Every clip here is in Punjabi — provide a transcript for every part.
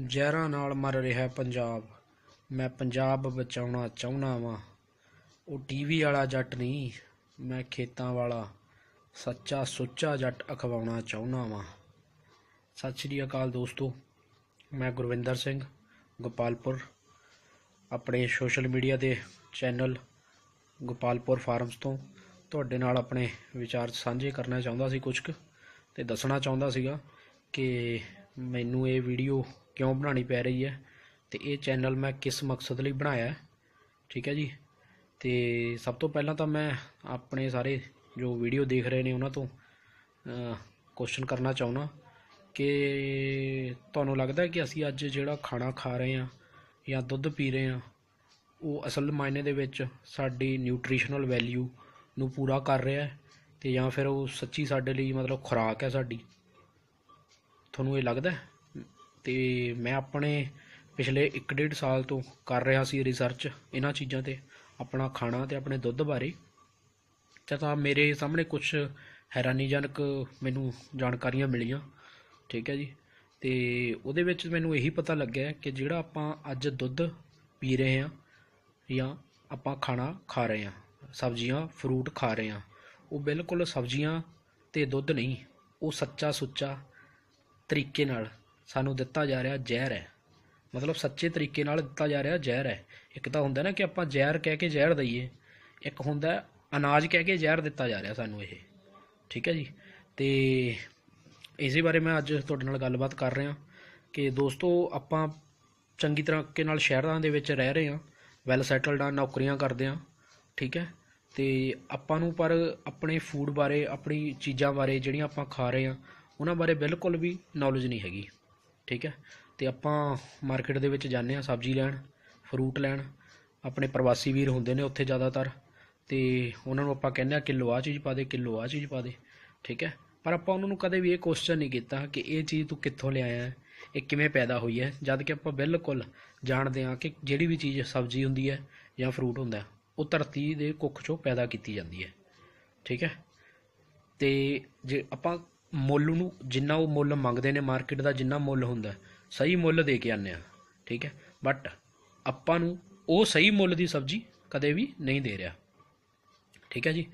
ਜ਼ਹਿਰਾਂ ਨਾਲ ਮਰ ਰਿਹਾ ਪੰਜਾਬ। ਮੈਂ ਪੰਜਾਬ ਬਚਾਉਣਾ ਚਾਹੁੰਦਾ ਵਾਂ। ਉਹ ਟੀਵੀ ਵਾਲਾ ਜੱਟ ਨਹੀਂ, ਮੈਂ ਖੇਤਾਂ ਵਾਲਾ। ਸੱਚਾ ਸੁੱਚਾ ਜੱਟ ਅਖਵਾਉਣਾ ਚਾਹੁੰਦਾ ਵਾਂ। ਸਤਿ ਸ਼੍ਰੀ ਅਕਾਲ ਦੋਸਤੋ, ਮੈਂ ਗੁਰਵਿੰਦਰ ਸਿੰਘ, ਗੋਪਾਲਪੁਰ। ਆਪਣੇ ਸੋਸ਼ਲ ਮੀਡੀਆ ਦੇ ਚੈਨਲ ਗੋਪਾਲਪੁਰ ਫਾਰਮਸ ਤੋਂ ਤੁਹਾਡੇ ਨਾਲ ਆਪਣੇ ਵਿਚਾਰ ਸਾਂਝੇ ਕਰਨਾ ਚਾਹੁੰਦਾ ਸੀ ਕੁਝ ਕੁ ਤੇ ਦੱਸਣਾ ਚਾਹੁੰਦਾ ਸੀਗਾ ਕਿ ਮੈਨੂੰ ਇਹ ਵੀਡੀਓ ਕਿਉਂ ਬਣਾਉਣੀ ਪੈ ਰਹੀ ਹੈ ਤੇ ਇਹ ਚੈਨਲ ਮੈਂ ਕਿਸ ਮਕਸਦ ਲਈ ਬਣਾਇਆ ਠੀਕ ਹੈ ਜੀ? ਤੇ ਸਭ ਤੋਂ ਪਹਿਲਾਂ ਤਾਂ ਮੈਂ ਆਪਣੇ ਸਾਰੇ ਜੋ ਵੀਡੀਓ ਦੇਖ ਰਹੇ ਨੇ ਉਹਨਾਂ ਤੋਂ ਕੁਐਸਚਨ ਕਰਨਾ ਚਾਹੁੰਦਾ ਕਿ ਤੁਹਾਨੂੰ ਲੱਗਦਾ ਕਿ ਅਸੀਂ ਅੱਜ ਜਿਹੜਾ ਖਾਣਾ ਖਾ ਰਹੇ ਹਾਂ ਜਾਂ ਦੁੱਧ ਪੀ ਰਹੇ ਹਾਂ, ਉਹ ਅਸਲ ਮਾਇਨੇ ਦੇ ਵਿੱਚ ਸਾਡੀ ਨਿਊਟ੍ਰੀਸ਼ਨਲ ਵੈਲਿਊ ਨੂੰ ਪੂਰਾ ਕਰ ਰਿਹਾ ਹੈ ਤੇ ਜਾਂ ਫਿਰ ਉਹ ਸੱਚੀ ਸਾਡੇ ਲਈ ਮਤਲਬ ਖੁਰਾਕ ਹੈ ਸਾਡੀ? ਤੁਹਾਨੂੰ ਇਹ ਲੱਗਦਾ ਤੇ ਮੈਂ ਆਪਣੇ ਪਿਛਲੇ 1.5 ਸਾਲ ਤੋਂ ਕਰ ਰਿਹਾ ਸੀ ਰਿਸਰਚ ਇਹਨਾਂ ਚੀਜ਼ਾਂ ਤੇ, ਆਪਣਾ ਖਾਣਾ ਤੇ ਆਪਣੇ ਦੁੱਧ ਬਾਰੇ। ਤਾਂ ਮੇਰੇ ਸਾਹਮਣੇ ਕੁਝ ਹੈਰਾਨੀਜਨਕ ਮੈਨੂੰ ਜਾਣਕਾਰੀਆਂ ਮਿਲੀਆਂ, ਠੀਕ ਹੈ ਜੀ। ਤੇ ਉਹਦੇ ਵਿੱਚ ਮੈਨੂੰ ਇਹੀ ਪਤਾ ਲੱਗਿਆ ਕਿ ਜਿਹੜਾ ਆਪਾਂ ਅੱਜ ਦੁੱਧ ਪੀ ਰਹੇ ਹਾਂ ਜਾਂ ਆਪਾਂ ਖਾਣਾ ਖਾ ਰਹੇ ਹਾਂ, ਸਬਜ਼ੀਆਂ ਫਰੂਟ ਖਾ ਰਹੇ ਹਾਂ, ਉਹ ਬਿਲਕੁਲ ਸਬਜ਼ੀਆਂ ਤੇ ਦੁੱਧ ਨਹੀਂ, ਉਹ ਸੱਚਾ ਸੁੱਚਾ ਤਰੀਕੇ ਨਾਲ ਸਾਨੂੰ ਦਿੱਤਾ ਜਾ ਰਿਹਾ ਜ਼ਹਿਰ ਹੈ। ਮਤਲਬ ਸੱਚੇ ਤਰੀਕੇ ਨਾਲ ਦਿੱਤਾ ਜਾ ਰਿਹਾ ਜ਼ਹਿਰ ਹੈ। ਇੱਕ ਤਾਂ ਹੁੰਦਾ ਨਾ ਕਿ ਆਪਾਂ ਜ਼ਹਿਰ ਕਹਿ ਕੇ ਜ਼ਹਿਰ ਦਈਏ। ਇੱਕ ਹੁੰਦਾ ਅਨਾਜ ਕਹਿ ਕੇ ਜ਼ਹਿਰ ਦਿੱਤਾ ਜਾ ਰਿਹਾ ਸਾਨੂੰ ਇਹ। ਠੀਕ ਹੈ ਜੀ? ਤੇ ਇਸੇ ਬਾਰੇ ਮੈਂ ਅੱਜ ਤੁਹਾਡੇ ਨਾਲ ਗੱਲਬਾਤ ਕਰ ਰਿਹਾ। ਕਿ ਦੋਸਤੋ, ਆਪਾਂ ਚੰਗੀ ਤਰੀਕੇ ਨਾਲ ਸ਼ਹਿਰਾਂ ਦੇ ਵਿੱਚ ਰਹਿ ਰਹੇ ਹਾਂ। ਵੈਲ ਸੈਟਲਡ ਆ ਨੌਕਰੀਆਂ ਕਰਦੇ ਹਾਂ। ਠੀਕ ਹੈ? ਤੇ ਆਪਾਂ ਨੂੰ ਪਰ ਆਪਣੇ ਫੂਡ ਬਾਰੇ, ਆਪਣੀ ਚੀਜ਼ਾਂ ਬਾਰੇ ਜਿਹੜੀਆਂ ਆਪਾਂ ਖਾ ਰਹੇ ਹਾਂ, ਉਹਨਾਂ ਬਾਰੇ ਬਿਲਕੁਲ ਵੀ ਨੌਲੇਜ ਨਹੀਂ ਹੈਗੀ। ਠੀਕ ਹੈ? ਤੇ ਆਪਾਂ ਮਾਰਕੀਟ ਦੇ ਵਿੱਚ ਜਾਂਦੇ ਹਾਂ ਸਬਜ਼ੀ ਲੈਣ ਫਰੂਟ ਲੈਣ। ਆਪਣੇ ਪ੍ਰਵਾਸੀ ਵੀਰ ਹੁੰਦੇ ਨੇ ਉੱਥੇ ਜ਼ਿਆਦਾਤਰ। ਤੇ ਉਹਨਾਂ ਨੂੰ ਆਪਾਂ ਕਹਿੰਦੇ ਆ ਕਿਲੋ ਆ ਚੀਜ਼ ਪਾ ਦੇ, ਕਿਲੋ ਆ ਚੀਜ਼ ਪਾ ਦੇ, ਠੀਕ ਹੈ? ਪਰ ਆਪਾਂ ਉਹਨਾਂ ਨੂੰ ਕਦੇ ਵੀ ਇਹ ਕੁਐਸਚਨ ਨਹੀਂ ਕੀਤਾ ਕਿ ਇਹ ਚੀਜ਼ ਤੂੰ ਕਿੱਥੋਂ ਲਿਆਇਆ ਹੈ? ਇਹ ਕਿਵੇਂ ਪੈਦਾ ਹੋਈ ਹੈ? ਜਦ ਕਿ ਆਪਾਂ ਬਿਲਕੁਲ ਜਾਣਦੇ ਹਾਂ ਕਿ ਜਿਹੜੀ ਵੀ ਚੀਜ਼ ਸਬਜ਼ੀ ਹੁੰਦੀ ਹੈ ਜਾਂ ਫਰੂਟ ਹੁੰਦਾ ਉਹ ਧਰਤੀ ਦੇ ਕੁੱਖ ਚੋਂ ਪੈਦਾ ਕੀਤੀ ਜਾਂਦੀ ਹੈ। ਠੀਕ ਹੈ? ਤੇ ਜੇ ਆਪਾਂ ਮੁੱਲ ਨੂੰ, ਜਿੰਨਾ ਉਹ ਮੁੱਲ ਮੰਗਦੇ ਨੇ ਮਾਰਕੀਟ ਦਾ, ਜਿੰਨਾ ਮੁੱਲ ਹੁੰਦਾ ਸਹੀ ਮੁੱਲ ਦੇ ਕੇ ਆਉਂਦੇ ਆ ਠੀਕ ਹੈ? ਬਟ ਆਪਾਂ ਨੂੰ ਉਹ ਸਹੀ ਮੁੱਲ ਦੀ ਸਬਜ਼ੀ ਕਦੇ ਵੀ ਨਹੀਂ ਦੇ ਰਿਹਾ, ਠੀਕ ਹੈ ਜੀ?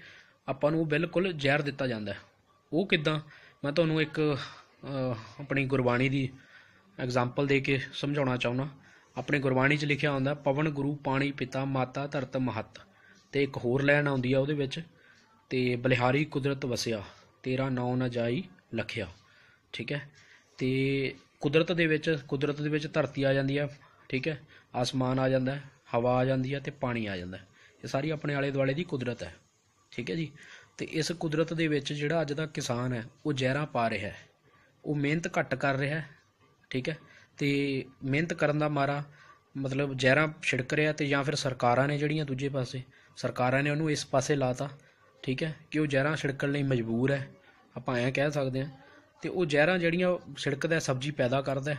ਆਪਾਂ ਨੂੰ ਬਿਲਕੁਲ ਜ਼ਹਿਰ ਦਿੱਤਾ ਜਾਂਦਾ ਉਹ ਕਿਦਾਂ? ਮੈਂ ਤੁਹਾਨੂੰ ਇੱਕ ਆਪਣੀ ਗੁਰਬਾਣੀ ਦੀ ਐਗਜ਼ਾਮਪਲ ਦੇ ਕੇ ਸਮਝਾਉਣਾ ਚਾਹੁੰਦਾ। ਆਪਣੇ ਗੁਰਬਾਣੀ 'ਚ ਲਿਖਿਆ ਹੁੰਦਾ, ਪਵਨ ਗੁਰੂ, ਪਾਣੀ ਪਿਤਾ, ਮਾਤਾ ਧਰਤ ਮਹਤ। ਤੇ ਇੱਕ ਹੋਰ ਲਾਈਨ ਆਉਂਦੀ ਆ ਉਹਦੇ ਵਿੱਚ, ਤੇ ਬਲਿਹਾਰੀ ਕੁਦਰਤ ਵਸਿਆ। ਤੇਰਾ ਨਾਉ ਨਾ ਜਾਈ ਲਖਿਆ। ਠੀਕ ਹੈ? ਤੇ ਕੁਦਰਤ ਦੇ ਵਿੱਚ, ਕੁਦਰਤ ਦੇ ਵਿੱਚ ਧਰਤੀ ਆ ਜਾਂਦੀ ਹੈ ਠੀਕ ਹੈ? ਆਸਮਾਨ ਆ ਜਾਂਦਾ ਹੈ, ਹਵਾ ਆ ਜਾਂਦੀ ਹੈ ਤੇ ਪਾਣੀ ਆ ਜਾਂਦਾ ਹੈ। ਇਹ ਸਾਰੀ ਆਪਣੇ ਆਲੇ ਦੁਆਲੇ ਦੀ ਕੁਦਰਤ ਹੈ। ਠੀਕ ਹੈ ਜੀ? ਤੇ ਇਸ ਕੁਦਰਤ ਦੇ ਵਿੱਚ ਜਿਹੜਾ ਅੱਜ ਦਾ ਕਿਸਾਨ ਹੈ, ਉਹ ਜ਼ਹਿਰਾਂ ਪਾ ਰਿਹਾ ਹੈ। ਉਹ ਮਿਹਨਤ ਘੱਟ ਕਰ ਰਿਹਾ ਹੈ। ਠੀਕ ਹੈ? ਤੇ ਮਿਹਨਤ ਕਰਨ ਦਾ ਮਾਰਾ ਮਤਲਬ ਜ਼ਹਿਰਾਂ ਛਿੜਕ ਰਿਹਾ ਤੇ ਜਾਂ ਫਿਰ ਸਰਕਾਰਾਂ ਨੇ ਜਿਹੜੀਆਂ ਦੂਜੇ ਪਾਸੇ, ਸਰਕਾਰਾਂ ਨੇ ਉਹਨੂੰ ਇਸ ਪਾਸੇ ਲਾਤਾ। ਠੀਕ ਹੈ? ਕਿ ਉਹ ਜ਼ਹਿਰਾਂ ਛਿੜਕਣ ਲਈ ਮਜਬੂਰ ਹੈ। ਆਪਾਂ ਐਂ ਕਹਿ ਸਕਦੇ ਹਾਂ, ਤੇ ਉਹ ਜ਼ਹਿਰਾਂ ਜਿਹੜੀਆਂ ਛਿੜਕਦਾ ਸਬਜ਼ੀ ਪੈਦਾ ਕਰਦਾ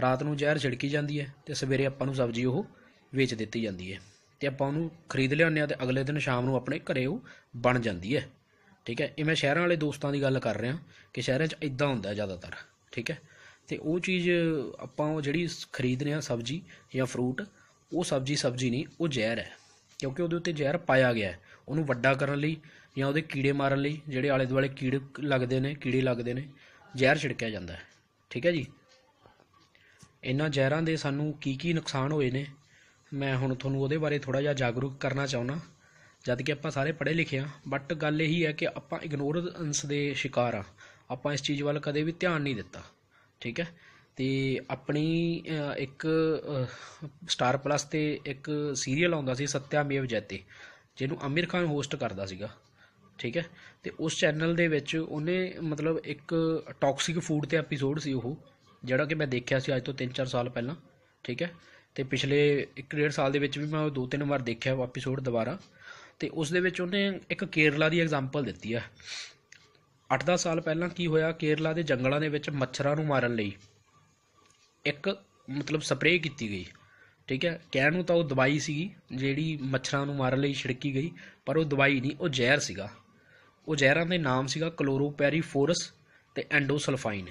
ਰਾਤ ਨੂੰ ਜ਼ਹਿਰ ਛਿੜਕੀ ਜਾਂਦੀ ਹੈ ਤੇ ਸਵੇਰੇ ਆਪਾਂ ਨੂੰ ਸਬਜ਼ੀ ਉਹ ਵੇਚ ਦਿੱਤੀ ਜਾਂਦੀ ਹੈ ਤੇ ਆਪਾਂ ਉਹਨੂੰ ਖਰੀਦ ਲਿਆਉਂਦੇ ਹਾਂ ਤੇ ਅਗਲੇ ਦਿਨ ਸ਼ਾਮ ਨੂੰ ਆਪਣੇ ਘਰੇ ਉਹ ਬਣ ਜਾਂਦੀ ਹੈ। ਠੀਕ ਹੈ? ਇਹ ਮੈਂ ਸ਼ਹਿਰਾਂ ਵਾਲੇ ਦੋਸਤਾਂ ਦੀ ਗੱਲ ਕਰ ਰਿਹਾ ਕਿ ਸ਼ਹਿਰਾਂ 'ਚ ਇਦਾਂ ਹੁੰਦਾ ਜ਼ਿਆਦਾਤਰ। ਠੀਕ ਹੈ? ਤੇ ਉਹ ਚੀਜ਼ ਆਪਾਂ ਉਹ ਜਿਹੜੀ ਖਰੀਦਦੇ ਹਾਂ ਸਬਜ਼ੀ ਜਾਂ ਫਰੂਟ ਉਹ ਸਬਜ਼ੀ ਸਬਜ਼ੀ ਨਹੀਂ, ਉਹ ਜ਼ਹਿਰ ਹੈ। ਕਿਉਂਕਿ ਉਹਦੇ ਉੱਤੇ ਜ਼ਹਿਰ ਪਾਇਆ ਗਿਆ ਉਹਨੂੰ ਵੱਡਾ ਕਰਨ ਲਈ ਜਾਂ ਉਹਦੇ ਕੀੜੇ ਮਾਰਨ ਲਈ ਜਿਹੜੇ ਆਲੇ ਦੁਆਲੇ ਕੀੜੇ ਲੱਗਦੇ ਨੇ, ਕੀੜੇ ਲੱਗਦੇ ਨੇ, ਜ਼ਹਿਰ ਛਿੜਕਿਆ ਜਾਂਦਾ ਹੈ। ਠੀਕ ਹੈ ਜੀ? ਇਹਨਾਂ ਜ਼ਹਿਰਾਂ ਦੇ ਸਾਨੂੰ ਕੀ ਕੀ ਨੁਕਸਾਨ ਹੋਏ ਨੇ? ਮੈਂ ਹੁਣ ਤੁਹਾਨੂੰ ਉਹਦੇ ਬਾਰੇ ਥੋੜਾ ਜਿਹਾ ਜਾਗਰੂਕ ਕਰਨਾ ਚਾਹੁੰਦਾ, ਜਦ ਕਿ ਆਪਾਂ ਸਾਰੇ ਪੜ੍ਹੇ ਲਿਖੇ ਆ ਬਟ ਗੱਲ ਇਹੀ ਹੈ ਕਿ ਆਪਾਂ ਇਗਨੋਰੈਂਸ ਦੇ ਸ਼ਿਕਾਰ ਆ ਆਪਾਂ ਇਸ ਚੀਜ਼ ਵੱਲ ਕਦੇ ਵੀ ਧਿਆਨ ਨਹੀਂ ਦਿੱਤਾ। ਠੀਕ ਹੈ? ਤੇ ਆਪਣੀ ਇੱਕ ਸਟਾਰ ਪਲੱਸ ਤੇ ਇੱਕ ਸੀਰੀਅਲ ਆਉਂਦਾ ਸੀ, ਸਤਿਆ ਮੇਵ ਜੈਤੇ, ਜਿਹਨੂੰ ਆਮਿਰ ਖਾਨ ਹੋਸਟ ਕਰਦਾ ਸੀਗਾ। ਠੀਕ ਹੈ? ਤੇ ਉਸ ਚੈਨਲ ਦੇ ਵਿੱਚ ਉਹਨੇ ਮਤਲਬ ਇੱਕ ਟੌਕਸਿਕ ਫੂਡ ਤੇ ਐਪੀਸੋਡ ਸੀ ਉਹ, ਜਿਹੜਾ ਕਿ ਮੈਂ ਦੇਖਿਆ ਸੀ ਅੱਜ ਤੋਂ 3-4 ਸਾਲ ਪਹਿਲਾਂ, ਠੀਕ ਹੈ? ਤੇ ਪਿਛਲੇ 1.5 ਸਾਲ ਦੇ ਵਿੱਚ ਵੀ ਮੈਂ ਉਹ ਦੋ ਤਿੰਨ ਵਾਰ ਦੇਖਿਆ ਉਹ ਐਪੀਸੋਡ ਦੁਬਾਰਾ। ਤੇ ਉਸ ਦੇ ਵਿੱਚ ਉਹਨੇ ਇੱਕ ਕੇਰਲਾ ਦੀ ਐਗਜ਼ਾਮਪਲ ਦਿੱਤੀ ਹੈ 8-10 ਸਾਲ ਪਹਿਲਾਂ ਕੀ ਹੋਇਆ? ਕੇਰਲਾ ਦੇ ਜੰਗਲਾਂ ਦੇ ਵਿੱਚ ਮੱਛਰਾਂ ਨੂੰ ਮਾਰਨ ਲਈ ਇੱਕ ਮਤਲਬ ਸਪਰੇਅ ਕੀਤੀ ਗਈ, ਠੀਕ ਹੈ? ਕਹਿਣ ਨੂੰ ਤਾਂ ਉਹ ਦਵਾਈ ਸੀਗੀ, ਜਿਹੜੀ ਮੱਛਰਾਂ ਨੂੰ ਮਾਰਨ ਲਈ ਛਿੜਕੀ ਗਈ, ਪਰ ਉਹ ਦਵਾਈ ਨਹੀਂ, ਉਹ ਜ਼ਹਿਰ ਸੀਗਾ। ਉਹ ਜ਼ਹਿਰਾਂ ਦੇ ਨਾਮ ਸੀਗਾ ਕਲੋਰੋਪੈਰੀਫੋਰਸ ਤੇ ਐਂਡੋਸਲਫਾਈਨ।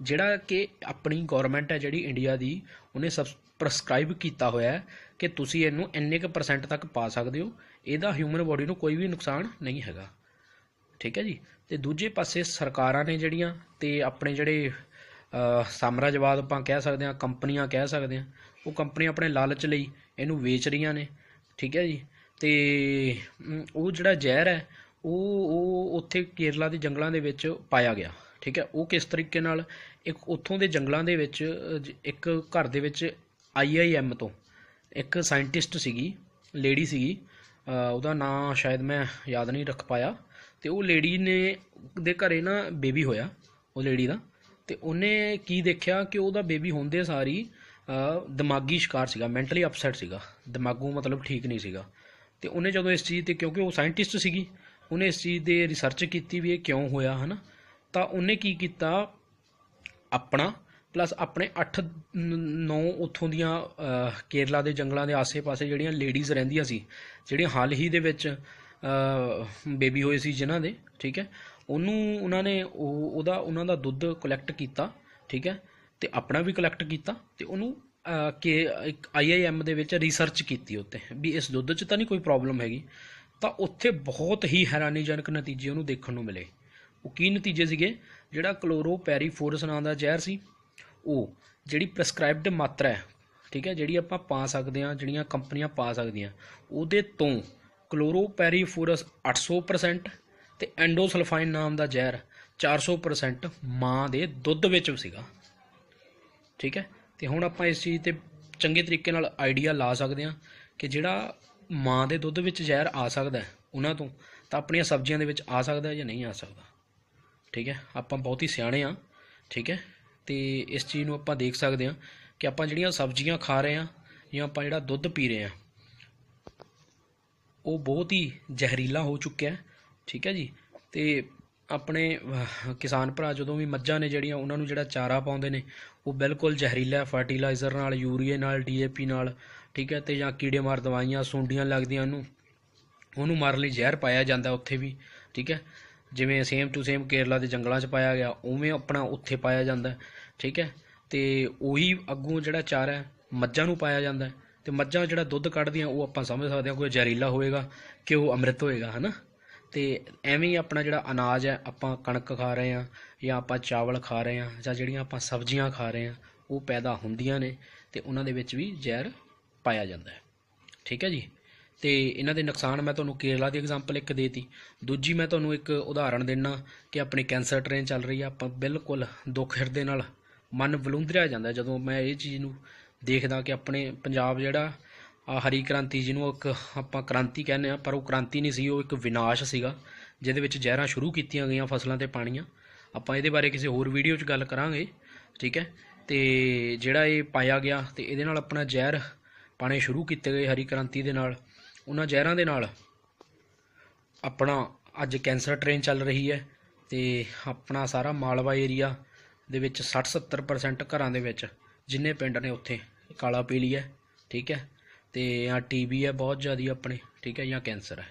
ਜਿਹੜਾ ਕਿ ਆਪਣੀ ਗਵਰਨਮੈਂਟ ਹੈ ਜਿਹੜੀ ਇੰਡੀਆ ਦੀ, ਉਹਨੇ ਸਬ ਪ੍ਰਸਕ੍ਰਾਈਬ ਕੀਤਾ ਹੋਇਆ ਹੈ ਕਿ ਤੁਸੀਂ ਇਹਨੂੰ ਇੰਨੇ ਕੁ ਪਰਸੈਂਟ ਤੱਕ ਪਾ ਸਕਦੇ ਹੋ। ਇਹਦਾ ਹਿਊਮਨ ਬੋਡੀ ਨੂੰ ਕੋਈ ਵੀ ਨੁਕਸਾਨ ਨਹੀਂ ਹੈਗਾ। ਠੀਕ ਹੈ ਜੀ? ਤੇ ਦੂਜੇ ਪਾਸੇ ਸਰਕਾਰਾਂ ਨੇ ਜਿਹੜੀਆਂ ਤੇ ਆਪਣੇ ਜਿਹੜੇ ਸਾਮਰਾਜਵਾਦ ਆਪਾਂ ਕਹਿ ਸਕਦੇ ਹਾਂ, ਕੰਪਨੀਆਂ ਕਹਿ ਸਕਦੇ ਹਾਂ, ਉਹ ਕੰਪਨੀਆਂ ਆਪਣੇ ਲਾਲਚ ਲਈ ਇਹਨੂੰ ਵੇਚ ਰਹੀਆਂ ਨੇ। ਠੀਕ ਹੈ ਜੀ? ਤੇ ਉਹ ਜਿਹੜਾ ਜ਼ਹਿਰ ਹੈ ਉਹ ਉਹ ਉੱਥੇ ਕੇਰਲਾ ਦੇ ਜੰਗਲਾਂ ਦੇ ਵਿੱਚ ਪਾਇਆ ਗਿਆ ਠੀਕ ਹੈ? ਉਹ ਕਿਸ ਤਰੀਕੇ ਨਾਲ? ਇੱਕ ਉੱਥੋਂ ਦੇ ਜੰਗਲਾਂ ਦੇ ਵਿੱਚ ਜ- ਇੱਕ ਘਰ ਦੇ ਵਿੱਚ ਆਈਆਈਐਮ ਤੋਂ ਇੱਕ ਸਾਇੰਟਿਸਟ ਸੀਗੀ ਲੇਡੀ ਸੀਗੀ ਉਹਦਾ ਨਾਂ ਸ਼ਾਇਦ ਮੈਂ ਯਾਦ ਨਹੀਂ ਰੱਖ ਪਾਇਆ ਤੇ ਉਹ ਲੇਡੀ ਨੇ ਦੇ ਘਰੇ ਨਾ ਬੇਬੀ ਹੋਇਆ ਉਹ ਲੇਡੀ ਦਾ ਤੇ ਉਹਨੇ ਕੀ ਦੇਖਿਆ ਕਿ ਉਹਦਾ ਬੇਬੀ ਹੁੰਦੇ ਸਾਰੀ ਅ, ਦਿਮਾਗੀ ਸ਼ਿਕਾਰ ਸੀਗਾ ਮੈਂਟਲੀ ਅਪਸੈਟ ਸੀਗਾ ਦਿਮਾਗੂ ਮਤਲਬ ਠੀਕ ਨਹੀਂ ਸੀਗਾ ਤੇ ਉਹਨੇ ਜਦੋਂ ਇਸ ਚੀਜ਼ ਤੇ ਕਿਉਂਕਿ ਉਹ ਸਾਇੰਟਿਸਟ ਸੀਗੀ ਉਹਨੇ ਇਸ ਚੀਜ਼ ਦੇ ਰਿਸਰਚ ਕੀਤੀ ਵੀ ਇਹ ਕਿਉਂ ਹੋਇਆ ਹਨਾ? ਤਾਂ ਉਹਨੇ ਕੀ ਕੀਤਾ? ਆਪਣਾ ਪਲੱਸ ਆਪਣੇ 8 9 ਉੱਥੋਂ ਦੀਆਂ ਕੇਰਲਾ ਦੇ ਜੰਗਲਾਂ ਦੇ ਆਸੇ-ਪਾਸੇ ਜਿਹੜੀਆਂ ਲੇਡੀਜ਼ ਰਹਿੰਦੀਆਂ ਸੀ ਜਿਹੜੀਆਂ ਹਾਲ ਹੀ ਦੇ ਵਿੱਚ ਬੇਬੀ ਹੋਏ ਸੀ ਜਿਨ੍ਹਾਂ ਦੇ ਠੀਕ ਹੈ? ਉਹਨੂੰ ਉਹਨਾਂ ਨੇ ਉਹ ਉਹਦਾ ਉਹਨਾਂ ਦਾ ਦੁੱਧ ਕਲੈਕਟ ਕੀਤਾ ਠੀਕ ਹੈ? ਤੇ ਆਪਣਾ ਵੀ ਕਲੈਕਟ ਕੀਤਾ ਤੇ ਉਹਨੂੰ ਅਹ, ਕਿ ਇੱਕ ਆਈਆਈਐਮ ਦੇ ਵਿੱਚ ਰਿਸਰਚ ਕੀਤੀ ਉੱਤੇ ਵੀ ਇਸ ਦੁੱਧ 'ਚ ਤਾਂ ਨਹੀਂ ਕੋਈ ਪ੍ਰੋਬਲਮ ਹੈਗੀ। ਤਾਂ ਉੱਥੇ ਬਹੁਤ ਹੀ ਹੈਰਾਨੀਜਨਕ ਨਤੀਜੇ ਉਹਨੂੰ ਦੇਖਣ ਨੂੰ ਮਿਲੇ। ਉਹ ਕੀ ਨਤੀਜੇ ਸੀਗੇ? ਜਿਹੜਾ ਕਲੋਰੋਪੈਰੀਫੋਰਸ ਨਾਂ ਦਾ ਜ਼ਹਿਰ ਸੀ, ਉਹ ਜਿਹੜੀ ਪ੍ਰੈਸਕ੍ਰਾਈਬਡ ਮਾਤਰਾ ਹੈ, ਠੀਕ ਹੈ, ਜਿਹੜੀ ਆਪਾਂ ਪਾ ਸਕਦੇ ਹਾਂ, ਜਿਹੜੀਆਂ ਕੰਪਨੀਆਂ ਪਾ ਸਕਦੀਆਂ, ਉਹਦੇ ਤੋਂ ਕਲੋਰੋਪੈਰੀਫੋਰਸ 800% ਤੇ ਐਂਡੋਸਲਫਾਈਨ ਨਾਮ ਦਾ ਜ਼ਹਿਰ 400% ਮਾਂ ਦੇ ਦੁੱਧ ਵਿੱਚ ਸੀਗਾ। ਠੀਕ ਹੈ? ਤੇ ਹੁਣ ਆਪਾਂ ਇਸ ਚੀਜ਼ ਤੇ ਚੰਗੇ ਤਰੀਕੇ ਨਾਲ ਆਈਡੀਆ ਲਾ ਸਕਦੇ ਹਾਂ ਕਿ ਜਿਹੜਾ ਮਾਂ ਦੇ ਦੁੱਧ ਵਿੱਚ ਜ਼ਹਿਰ ਆ ਸਕਦਾ ਉਹਨਾਂ ਤੋਂ, ਤਾਂ ਆਪਣੀਆਂ ਸਬਜ਼ੀਆਂ ਦੇ ਵਿੱਚ ਆ ਸਕਦਾ ਜਾਂ ਨਹੀਂ ਆ ਸਕਦਾ? ਠੀਕ ਹੈ, ਆਪਾਂ ਬਹੁਤ ਹੀ ਸਿਆਣੇ ਆ ਠੀਕ ਹੈ, ਤੇ ਇਸ ਚੀਜ਼ ਨੂੰ ਆਪਾਂ ਦੇਖ ਸਕਦੇ ਹਾਂ ਕਿ ਆਪਾਂ ਜਿਹੜੀਆਂ ਸਬਜ਼ੀਆਂ ਖਾ ਰਹੇ ਹਾਂ ਜਾਂ ਆਪਾਂ ਜਿਹੜਾ ਦੁੱਧ ਪੀ ਰਹੇ ਹਾਂ, ਉਹ ਬਹੁਤ ਹੀ ਜ਼ਹਿਰੀਲਾ ਹੋ ਚੁੱਕਿਆ ਹੈ, ਠੀਕ ਹੈ ਜੀ, ਤੇ ਆਪਣੇ ਕਿਸਾਨ ਭਰਾ ਜਦੋਂ ਵੀ ਮੱਝਾਂ ਨੇ ਜਿਹੜੀਆਂ ਉਹਨਾਂ ਨੂੰ ਜਿਹੜਾ ਚਾਰਾ ਪਾਉਂਦੇ ਨੇ ਉਹ ਬਿਲਕੁਲ ਜ਼ਹਿਰੀਲਾ ਫਰਟੀਲਾਈਜ਼ਰ ਨਾਲ, ਯੂਰੀਏ ਨਾਲ ਡੀਏਪੀ ਨਾਲ, ਠੀਕ ਹੈ, ਤੇ ਜਾਂ ਕੀੜੇਮਾਰ ਦਵਾਈਆਂ, ਸੁੰਡੀਆਂ ਲੱਗਦੀਆਂ ਉਹਨੂੰ ਉਹਨੂੰ ਮਾਰਨ ਲਈ ਜ਼ਹਿਰ ਪਾਇਆ ਜਾਂਦਾ ਉੱਥੇ ਵੀ, ਠੀਕ ਹੈ। ਜਿਵੇਂ ਸੇਮ ਟੂ ਸੇਮ ਕੇਰਲਾ ਦੇ ਜੰਗਲਾਂ 'ਚ ਪਾਇਆ ਗਿਆ, ਉਵੇਂ ਆਪਣਾ ਉੱਥੇ ਪਾਇਆ ਜਾਂਦਾ, ਠੀਕ ਹੈ। ਤੇ ਉਹੀ ਅੱਗੋਂ ਜਿਹੜਾ ਚਾਰਾ ਹੈ, ਮੱਝਾਂ ਨੂੰ ਪਾਇਆ ਜਾਂਦਾ ਹੈ, ਤੇ ਮੱਝਾਂ ਜਿਹੜਾ ਦੁੱਧ ਕੱਢਦੀਆਂ, ਉਹ ਆਪਾਂ ਸਮਝ ਸਕਦੇ ਹਾਂ ਕੋਈ ਜ਼ਹਿਰੀਲਾ ਹੋਏਗਾ, ਕਿ ਉਹ ਅੰਮ੍ਰਿਤ ਹੋਏਗਾ, ਹਨਾ? ਤੇ ਐਵੇਂ ਹੀ ਆਪਣਾ ਜਿਹੜਾ ਅਨਾਜ ਹੈ, ਆਪਾਂ ਕਣਕ ਖਾ ਰਹੇ ਹਾਂ ਜਾਂ ਆਪਾਂ ਚਾਵਲ ਖਾ ਰਹੇ ਹਾਂ ਜਾਂ ਜਿਹੜੀਆਂ ਆਪਾਂ ਸਬਜ਼ੀਆਂ ਖਾ ਰਹੇ ਹਾਂ, ਉਹ ਪੈਦਾ ਹੁੰਦੀਆਂ ਨੇ ਤੇ ਉਹਨਾਂ ਦੇ ਵਿੱਚ ਵੀ ਜ਼ਹਿਰ ਪਾਇਆ ਜਾਂਦਾ ਹੈ। ਠੀਕ ਹੈ ਜੀ? ਤੇ ਇਹਨਾਂ ਦੇ ਨੁਕਸਾਨ ਮੈਂ ਤੁਹਾਨੂੰ ਕੇਰਲਾ ਦੀ ਐਗਜ਼ਾਮਪਲ ਇੱਕ ਦੇਤੀ। ਦੂਜੀ ਮੈਂ ਤੁਹਾਨੂੰ ਇੱਕ ਉਦਾਹਰਣ ਦੇਣਾ ਕਿ ਆਪਣੀ ਕੈਂਸਰ ਟ੍ਰੇਨ ਚੱਲ ਰਹੀ ਆ, ਆਪਾਂ ਬਿਲਕੁਲ ਦੁੱਖ ਹਿਰਦੇ ਨਾਲ ਮਨ ਵਲੂੰਦਰਿਆ ਜਾਂਦਾ। ਜਦੋਂ ਮੈਂ ਇਹ ਚੀਜ਼ ਨੂੰ ਦੇਖਦਾ ਕਿ ਆਪਣੇ ਪੰਜਾਬ ਜਿਹੜਾ ਹਰੀ ਕ੍ਰਾਂਤੀ ਜਿਹਨੂੰ ਇੱਕ ਆਪਾਂ ਕ੍ਰਾਂਤੀ ਕਹਿੰਦੇ ਆ ਪਰ ਉਹ ਕ੍ਰਾਂਤੀ ਨਹੀਂ ਸੀ, ਉਹ ਇੱਕ ਵਿਨਾਸ਼ ਸੀਗਾ, ਜਿਹਦੇ ਵਿੱਚ ਜ਼ਹਿਰਾਂ ਸ਼ੁਰੂ ਕੀਤੀਆਂ ਗਈਆਂ ਫਸਲਾਂ ਤੇ ਪਾਣੀਆਂ। ਆਪਾਂ ਇਹਦੇ ਬਾਰੇ ਕਿਸੇ ਹੋਰ ਵੀਡੀਓ 'ਚ ਗੱਲ ਕਰਾਂਗੇ, ਠੀਕ ਹੈ? ਤੇ ਜਿਹੜਾ ਇਹ ਪਾਇਆ ਗਿਆ ਤੇ ਇਹਦੇ ਨਾਲ ਆਪਣਾ ਜ਼ਹਿਰ ਪਾਣੇ ਸ਼ੁਰੂ ਕੀਤੇ ਗਏ ਹਰੀ ਕ੍ਰਾਂਤੀ ਦੇ ਨਾਲ। ਉਹਨਾਂ ਜ਼ਹਿਰਾਂ ਦੇ ਨਾਲ ਆਪਣਾ ਅੱਜ ਕੈਂਸਰ ਟ੍ਰੇਨ ਚੱਲ ਰਹੀ ਹੈ ਤੇ ਆਪਣਾ ਸਾਰਾ ਮਾਲਵਾ ਏਰੀਆ ਦੇ ਵਿੱਚ 60-70% ਘਰਾਂ ਦੇ ਵਿੱਚ, ਜਿੰਨੇ ਪਿੰਡ ਨੇ ਉੱਥੇ ਕਾਲਾ ਪੀਲੀ ਹੈ, ਠੀਕ ਹੈ? ਤੇ ਆ ਟੀਬੀ ਹੈ, ਬਹੁਤ ਜ਼ਿਆਦੀ ਆਪਣੇ, ਠੀਕ ਹੈ, ਜਾਂ ਕੈਂਸਰ ਹੈ।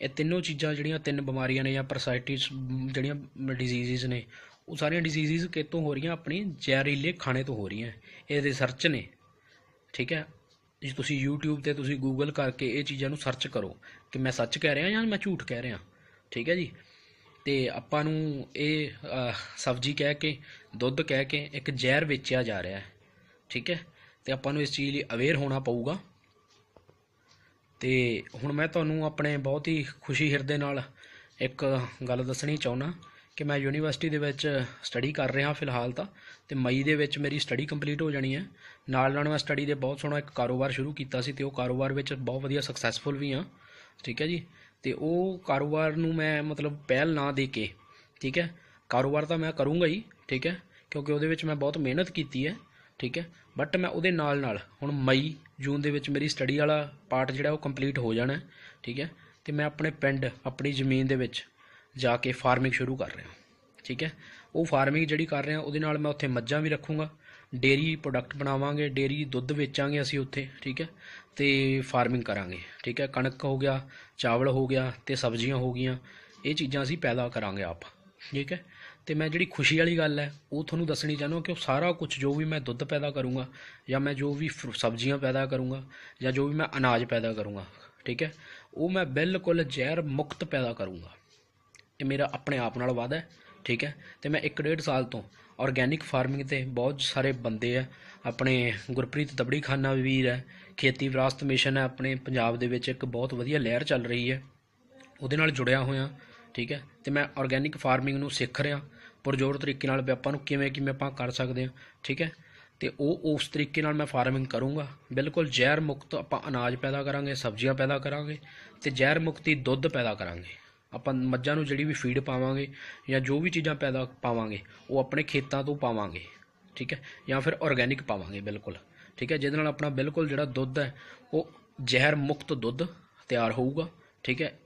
ਇਹ ਤਿੰਨੋਂ ਚੀਜ਼ਾਂ ਜਿਹੜੀਆਂ ਤਿੰਨ ਬਿਮਾਰੀਆਂ ਨੇ ਜਾਂ ਪਰਸਾਈਟਿਸ ਜਿਹੜੀਆਂ ਡਿਜ਼ੀਜ਼ਸ ਨੇ, ਉਹ ਸਾਰੀਆਂ ਡਿਜ਼ੀਜ਼ਸ ਕਿਤੋਂ ਹੋ ਰਹੀਆਂ? ਆਪਣੀ ਜ਼ਹਿਰੀਲੇ ਖਾਣੇ ਤੋਂ ਹੋ ਰਹੀਆਂ। ਇਹ ਰਿਸਰਚ ਨੇ, ਠੀਕ ਹੈ? ਜੇ ਤੁਸੀਂ YouTube ਤੇ ਤੁਸੀਂ Google ਕਰਕੇ ਇਹ ਚੀਜ਼ਾਂ ਨੂੰ ਸਰਚ ਕਰੋ, ਕਿ ਮੈਂ ਸੱਚ ਕਹਿ ਰਿਹਾ ਜਾਂ ਮੈਂ ਝੂਠ ਕਹਿ ਰਿਹਾ, ਠੀਕ ਹੈ ਜੀ? ਤੇ ਆਪਾਂ ਨੂੰ ਇਹ ਸਬਜ਼ੀ ਕਹਿ ਕੇ, ਦੁੱਧ ਕਹਿ ਕੇ ਇੱਕ ਜ਼ਹਿਰ ਵੇਚਿਆ ਜਾ ਰਿਹਾ ਹੈ, ਠੀਕ ਹੈ? ਤੇ ਆਪਾਂ ਨੂੰ ਇਸ ਚੀਜ਼ ਲਈ ਅਵੇਅਰ ਹੋਣਾ ਪਊਗਾ। ਤੇ ਹੁਣ ਮੈਂ ਤੁਹਾਨੂੰ ਆਪਣੇ ਬਹੁਤ ਹੀ ਖੁਸ਼ੀ ਹਿਰਦੇ ਨਾਲ ਇੱਕ ਗੱਲ ਦੱਸਣੀ ਚਾਹੁੰਦਾ ਕਿ ਮੈਂ ਯੂਨੀਵਰਸਿਟੀ ਦੇ ਵਿੱਚ ਸਟੱਡੀ ਕਰ ਰਿਹਾ ਫਿਲਹਾਲ ਤਾਂ, ਤੇ ਮਈ ਦੇ ਵਿੱਚ ਮੇਰੀ ਸਟੱਡੀ ਕੰਪਲੀਟ ਹੋ ਜਾਣੀ ਹੈ। ਨਾਲ ਨਾਲ ਮੈਂ ਸਟੱਡੀ ਦੇ ਬਹੁਤ ਸੋਹਣਾ ਇੱਕ ਕਾਰੋਬਾਰ ਸ਼ੁਰੂ ਕੀਤਾ ਸੀ ਤੇ ਉਹ ਕਾਰੋਬਾਰ ਵਿੱਚ ਬਹੁਤ ਵਧੀਆ ਸਕਸੈਸਫੁਲ ਵੀ ਹਾਂ, ਠੀਕ ਹੈ ਜੀ? ਤੇ ਉਹ ਕਾਰੋਬਾਰ ਨੂੰ ਮੈਂ ਮਤਲਬ ਪਹਿਲ ਨਾ ਦੇ ਕੇ, ਠੀਕ ਹੈ? ਕਾਰੋਬਾਰ ਤਾਂ ਮੈਂ ਕਰੂੰਗਾ ਹੀ, ਠੀਕ ਹੈ? ਕਿਉਂਕਿ ਉਹਦੇ ਵਿੱਚ ਮੈਂ ਬਹੁਤ ਮਿਹਨਤ ਕੀਤੀ ਹੈ, ਠੀਕ ਹੈ? ਬਟ ਮੈਂ ਉਹਦੇ ਨਾਲ ਨਾਲ ਹੁਣ ਮਈ, ਜੂਨ ਦੇ ਵਿੱਚ ਮੇਰੀ ਸਟੱਡੀ ਵਾਲਾ ਪਾਰਟ ਜਿਹੜਾ ਉਹ ਕੰਪਲੀਟ ਹੋ ਜਾਣਾ, ਠੀਕ ਹੈ? ਤੇ ਮੈਂ ਆਪਣੇ ਪਿੰਡ, ਆਪਣੀ ਜ਼ਮੀਨ ਦੇ ਵਿੱਚ ਜਾ ਕੇ ਫਾਰਮਿੰਗ ਸ਼ੁਰੂ ਕਰ ਰਿਹਾ ਠੀਕ ਹੈ? ਉਹ ਫਾਰਮਿੰਗ ਜਿਹੜੀ ਕਰ ਰਿਹਾ, ਉਹਦੇ ਨਾਲ ਮੈਂ ਉੱਥੇ ਮੱਝਾਂ ਵੀ ਰੱਖੂੰਗਾ ਡੇਰੀ ਪ੍ਰੋਡਕਟ ਬਣਾਵਾਂਗੇ ਡੇਰੀ ਦੁੱਧ ਵੇਚਾਂਗੇ ਅਸੀਂ ਉੱਥੇ, ਠੀਕ ਹੈ? ਤੇ ਫਾਰਮਿੰਗ ਕਰਾਂਗੇ, ਠੀਕ ਹੈ? ਕਣਕ ਹੋ ਗਿਆ, ਚਾਵਲ ਹੋ ਗਿਆ, ਤੇ ਸਬਜ਼ੀਆਂ ਹੋ ਗਈਆਂ, ਇਹ ਚੀਜ਼ਾਂ ਅਸੀਂ ਪੈਦਾ ਕਰਾਂਗੇ ਆਪ, ਠੀਕ ਹੈ? ਤੇ ਮੈਂ ਜਿਹੜੀ ਖੁਸ਼ੀ ਵਾਲੀ ਗੱਲ ਹੈ, ਉਹ ਤੁਹਾਨੂੰ ਦੱਸਣੀ ਚਾਹੁੰਦਾ ਕਿ ਉਹ ਸਾਰਾ ਕੁਝ ਜੋ ਵੀ ਮੈਂ ਦੁੱਧ ਪੈਦਾ ਕਰੂੰਗਾ, ਜਾਂ ਮੈਂ ਜੋ ਵੀ ਫਰੂ- ਸਬਜ਼ੀਆਂ ਪੈਦਾ ਕਰੂੰਗਾ, ਜਾਂ ਜੋ ਵੀ ਮੈਂ ਅਨਾਜ ਪੈਦਾ ਕਰੂੰਗਾ, ਠੀਕ ਹੈ? ਉਹ ਮੈਂ ਬਿਲਕੁਲ ਜ਼ਹਿਰ ਮੁਕਤ ਪੈਦਾ ਕਰੂੰਗਾ। ਇਹ ਮੇਰਾ ਆਪਣੇ ਆਪ ਨਾਲ ਵਾਅਦਾ ਹੈ, ਠੀਕ ਹੈ? ਤੇ ਮੈਂ 1.5 ਸਾਲ ਤੋਂ ਆਰਗੈਨਿਕ ਫਾਰਮਿੰਗ ਤੇ ਬਹੁਤ ਸਾਰੇ ਬੰਦੇ ਆ, ਆਪਣੇ ਗੁਰਪ੍ਰੀਤ ਦਬੜੀ ਖਾਨਾ ਵੀਰ ਹੈ, ਖੇਤੀ ਵਿਰਾਸਤ ਮਿਸ਼ਨ ਹੈ, ਆਪਣੇ ਪੰਜਾਬ ਦੇ ਵਿੱਚ ਇੱਕ ਬਹੁਤ ਵਧੀਆ ਲਹਿਰ ਚੱਲ ਰਹੀ ਹੈ। ਉਹਦੇ ਨਾਲ ਜੁੜਿਆ ਹੋਇਆ, ਠੀਕ ਹੈ? ਤੇ ਮੈਂ ਆਰਗੈਨਿਕ ਫਾਰਮਿੰਗ ਨੂੰ ਸਿੱਖ ਰਿਹਾ ਪੁਰਜੋਰ ਤਰੀਕੇ ਨਾਲ ਵੀ ਆਪਾਂ ਨੂੰ ਕਿਵੇਂ ਕਿਵੇਂ ਆਪਾਂ ਕਰ ਸਕਦੇ ਹਾਂ, ਠੀਕ ਹੈ? ਤੇ ਉਹ ਉਸ ਤਰੀਕੇ ਨਾਲ ਮੈਂ ਫਾਰਮਿੰਗ ਕਰੂੰਗਾ। ਬਿਲਕੁਲ ਜ਼ਹਿਰ ਮੁਕਤ ਆਪਾਂ ਅਨਾਜ ਪੈਦਾ ਕਰਾਂਗੇ, ਸਬਜ਼ੀਆਂ ਪੈਦਾ ਕਰਾਂਗੇ ਤੇ ਜ਼ਹਿਰ ਮੁਕਤੀ ਦੁੱਧ ਪੈਦਾ ਕਰਾਂਗੇ। ਆਪਾਂ ਮੱਝਾਂ ਨੂੰ ਜਿਹੜੀ ਵੀ ਫੀਡ ਪਾਵਾਂਗੇ ਜਾਂ ਜੋ ਵੀ ਚੀਜ਼ਾਂ ਪੈਦਾ ਪਾਵਾਂਗੇ, ਉਹ ਆਪਣੇ ਖੇਤਾਂ ਤੋਂ ਪਾਵਾਂਗੇ, ਠੀਕ ਹੈ? ਜਾਂ ਫਿਰ ਆਰਗੈਨਿਕ ਪਾਵਾਂਗੇ, ਬਿਲਕੁਲ, ਠੀਕ ਹੈ? ਜਿਹਦੇ ਨਾਲ ਆਪਣਾ ਬਿਲਕੁਲ ਜਿਹੜਾ ਦੁੱਧ ਹੈ, ਉਹ ਜ਼ਹਿਰ ਮੁਕਤ ਦੁੱਧ ਤਿਆਰ ਹੋਊਗਾ, ਠੀਕ ਹੈ?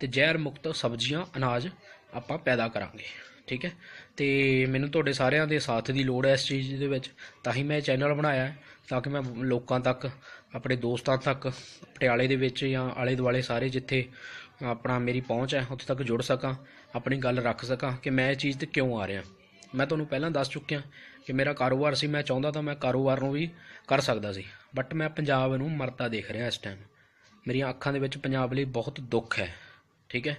ਤੇ ਜ਼ਹਿਰ ਮੁਕਤ ਸਬਜ਼ੀਆਂ, ਅਨਾਜ ਆਪਾਂ ਪੈਦਾ ਕਰਾਂਗੇ। ਠੀਕ ਹੈ? ਤੇ ਮੈਨੂੰ ਤੁਹਾਡੇ ਸਾਰਿਆਂ ਦੇ ਸਾਥ ਦੀ ਲੋੜ ਹੈ ਇਸ ਚੀਜ਼ ਦੇ ਵਿੱਚ। ਤਾਂ ਹੀ ਮੈਂ ਇਹ ਚੈਨਲ ਬਣਾਇਆ ਤਾਂ ਕਿ ਮੈਂ ਲੋਕਾਂ ਤੱਕ, ਆਪਣੇ ਦੋਸਤਾਂ ਤੱਕ, ਪਟਿਆਲੇ ਦੇ ਵਿੱਚ ਜਾਂ ਆਲੇ ਦੁਆਲੇ ਸਾਰੇ ਜਿੱਥੇ ਆਪਣਾ ਮੇਰੀ ਪਹੁੰਚ ਹੈ, ਉੱਥੇ ਤੱਕ ਜੁੜ ਸਕਾਂ, ਆਪਣੀ ਗੱਲ ਰੱਖ ਸਕਾਂ ਕਿ ਮੈਂ ਇਹ ਚੀਜ਼ ਤੇ ਕਿਉਂ ਆ ਰਿਹਾ। ਮੈਂ ਤੁਹਾਨੂੰ ਪਹਿਲਾਂ ਦੱਸ ਚੁੱਕਿਆ ਕਿ ਮੇਰਾ ਕਾਰੋਬਾਰ ਸੀ, ਮੈਂ ਚਾਹੁੰਦਾ ਤਾਂ ਮੈਂ ਕਾਰੋਬਾਰ ਨੂੰ ਵੀ ਕਰ ਸਕਦਾ ਸੀ ਬਟ ਮੈਂ ਪੰਜਾਬ ਨੂੰ ਮਰਦਾ ਦੇਖ ਰਿਹਾ ਇਸ ਟਾਈਮ ਮੇਰੀਆਂ ਅੱਖਾਂ ਦੇ ਵਿੱਚ ਪੰਜਾਬ ਲਈ ਬਹੁਤ ਦੁੱਖ ਹੈ, ਠੀਕ ਹੈ?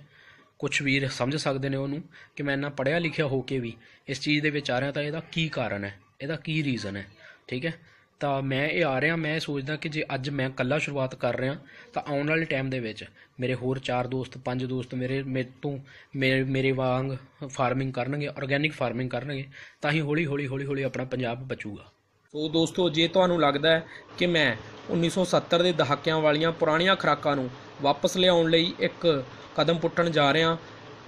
ਕੁਝ ਵੀਰ ਸਮਝ ਸਕਦੇ ਨੇ ਉਹਨੂੰ ਕਿ ਮੈਂ ਇੰਨਾ ਪੜ੍ਹਿਆ ਲਿਖਿਆ ਹੋ ਕੇ ਵੀ ਇਸ ਚੀਜ਼ ਦੇ ਵਿੱਚ ਆ ਰਿਹਾ ਤਾਂ ਇਹਦਾ ਕੀ ਕਾਰਨ ਹੈ? ਇਹਦਾ ਕੀ ਰੀਜ਼ਨ ਹੈ? ਠੀਕ ਹੈ? ਤਾਂ ਮੈਂ ਇਹ ਆ ਰਿਹਾ, ਮੈਂ ਸੋਚਦਾ ਕਿ ਜੇ ਅੱਜ ਮੈਂ ਇਕੱਲਾ ਸ਼ੁਰੂਆਤ ਕਰ ਰਿਹਾ ਤਾਂ ਆਉਣ ਵਾਲੇ ਟਾਈਮ ਦੇ ਵਿੱਚ ਮੇਰੇ ਹੋਰ ਚਾਰ ਦੋਸਤ, ਪੰਜ ਦੋਸਤ ਮੇਰੇ ਮੇਰੇ ਤੋਂ ਮੇਰੇ ਮੇਰੇ ਵਾਂਗ ਫਾਰਮਿੰਗ ਕਰਨਗੇ ਆਰਗੈਨਿਕ ਫਾਰਮਿੰਗ ਕਰਨਗੇ, ਤਾਂ ਹੀ ਹੌਲੀ ਹੌਲੀ ਹੌਲੀ ਹੌਲੀ ਆਪਣਾ ਪੰਜਾਬ ਬਚੂਗਾ। ਸੋ ਦੋਸਤੋ, ਜੇ ਤੁਹਾਨੂੰ ਲੱਗਦਾ ਹੈ ਕਿ ਮੈਂ 1970 ਦੇ ਦਹਾਕਿਆਂ ਵਾਲੀਆਂ ਪੁਰਾਣੀਆਂ ਖੁਰਾਕਾਂ ਨੂੰ ਵਾਪਸ ਲਿਆਉਣ ਲਈ ਇੱਕ ਕਦਮ ਪੁੱਟਣ ਜਾ ਰਿਹਾ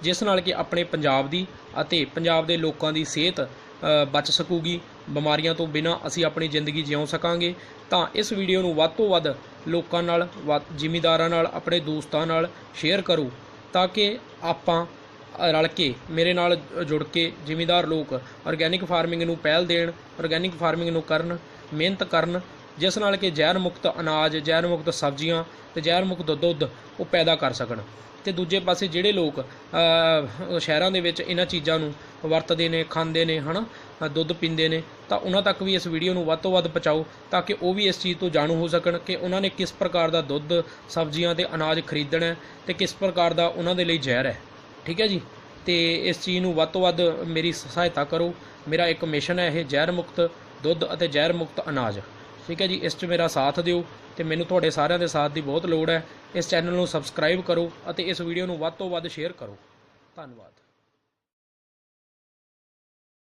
ਜਿਸ ਨਾਲ ਕਿ ਆਪਣੇ ਪੰਜਾਬ ਦੀ ਅਤੇ ਪੰਜਾਬ ਦੇ ਲੋਕਾਂ ਦੀ ਸਿਹਤ ਬਚ ਸਕੂਗੀ। ਬਿਮਾਰੀਆਂ ਤੋਂ ਬਿਨਾਂ ਅਸੀਂ ਆਪਣੀ ਜ਼ਿੰਦਗੀ ਜਿਉ ਸਕਾਂਗੇ। ਤਾਂ ਇਸ ਵੀਡੀਓ ਨੂੰ ਵੱਧ ਤੋਂ ਵੱਧ ਲੋਕਾਂ ਨਾਲ, ਵੱਧ- ਜ਼ਿਮੀਂਦਾਰਾਂ ਨਾਲ, ਆਪਣੇ ਦੋਸਤਾਂ ਨਾਲ ਸ਼ੇਅਰ ਕਰੋ, ਤਾਂ ਕਿ ਆਪਾਂ ਰਲ ਕੇ, ਮੇਰੇ ਨਾਲ ਜੁੜ ਕੇ ਜ਼ਿਮੀਦਾਰ ਲੋਕ ਆਰਗੈਨਿਕ ਫਾਰਮਿੰਗ ਨੂੰ ਪਹਿਲ ਦੇਣ ਆਰਗੈਨਿਕ ਫਾਰਮਿੰਗ ਨੂੰ ਕਰਨ, ਮਿਹਨਤ ਕਰਨ ਜਿਸ ਨਾਲ ਕਿ ਜ਼ਹਿਰ ਮੁਕਤ ਅਨਾਜ ਜ਼ਹਿਰ ਮੁਕਤ ਸਬਜ਼ੀਆਂ ਤੇ ਜ਼ਹਿਰ ਮੁਕਤ ਦੁੱਧ ਉਹ ਪੈਦਾ ਕਰ ਸਕਣ। ਤੇ ਦੂਜੇ ਪਾਸੇ ਜਿਹੜੇ ਲੋਕ ਸ਼ਹਿਰਾਂ ਦੇ ਵਿੱਚ ਇਹਨਾਂ ਚੀਜ਼ਾਂ ਨੂੰ ਵਰਤਦੇ ਨੇ ਖਾਂਦੇ ਨੇ ਹਨਾ ਅ, ਦੁੱਧ ਪੀਂਦੇ ਨੇ ਤਾਂ ਉਹਨਾਂ ਤੱਕ ਵੀ ਇਸ ਵੀਡੀਓ ਨੂੰ ਵੱਧ ਤੋਂ ਵੱਧ ਪਹੁੰਚਾਓ ਤਾਂ ਕਿ ਉਹ ਵੀ ਇਸ ਚੀਜ਼ ਤੋਂ ਜਾਣੂ ਹੋ ਸਕਣ ਕਿ ਉਹਨਾਂ ਨੇ ਕਿਸ ਪ੍ਰਕਾਰ ਦਾ ਦੁੱਧ ਸਬਜ਼ੀਆਂ ਤੇ ਅਨਾਜ ਖਰੀਦਣਾ ਹੈ ਤੇ ਕਿਸ ਪ੍ਰਕਾਰ ਦਾ ਉਹਨਾਂ ਦੇ ਲਈ ਜ਼ਹਿਰ ਹੈ। ਠੀਕ ਹੈ ਜੀ? ਤੇ ਇਸ ਚੀਜ਼ ਨੂੰ ਵੱਧ ਤੋਂ ਵੱਧ ਮੇਰੀ ਸਹਾਇਤਾ ਕਰੋ। ਮੇਰਾ ਇੱਕ ਮਿਸ਼ਨ ਹੈ ਇਹ ਜ਼ਹਿਰ ਮੁਕਤ ਦੁੱਧ ਅਤੇ ਜ਼ਹਿਰ ਮੁਕਤ ਅਨਾਜ। ਠੀਕ ਹੈ ਜੀ, ਇਸ 'ਚ ਮੇਰਾ ਸਾਥ ਦਿਓ ਤੇ ਮੈਨੂੰ ਤੁਹਾਡੇ ਸਾਰਿਆਂ ਦੇ ਸਾਥ ਦੀ ਬਹੁਤ ਲੋੜ ਹੈ। ਇਸ ਚੈਨਲ ਨੂੰ ਸਬਸਕ੍ਰਾਈਬ ਕਰੋ ਅਤੇ ਇਸ ਵੀਡੀਓ ਨੂੰ ਵੱਧ ਤੋਂ ਵੱਧ ਸ਼ੇਅਰ ਕਰੋ। ਧੰਨਵਾਦ।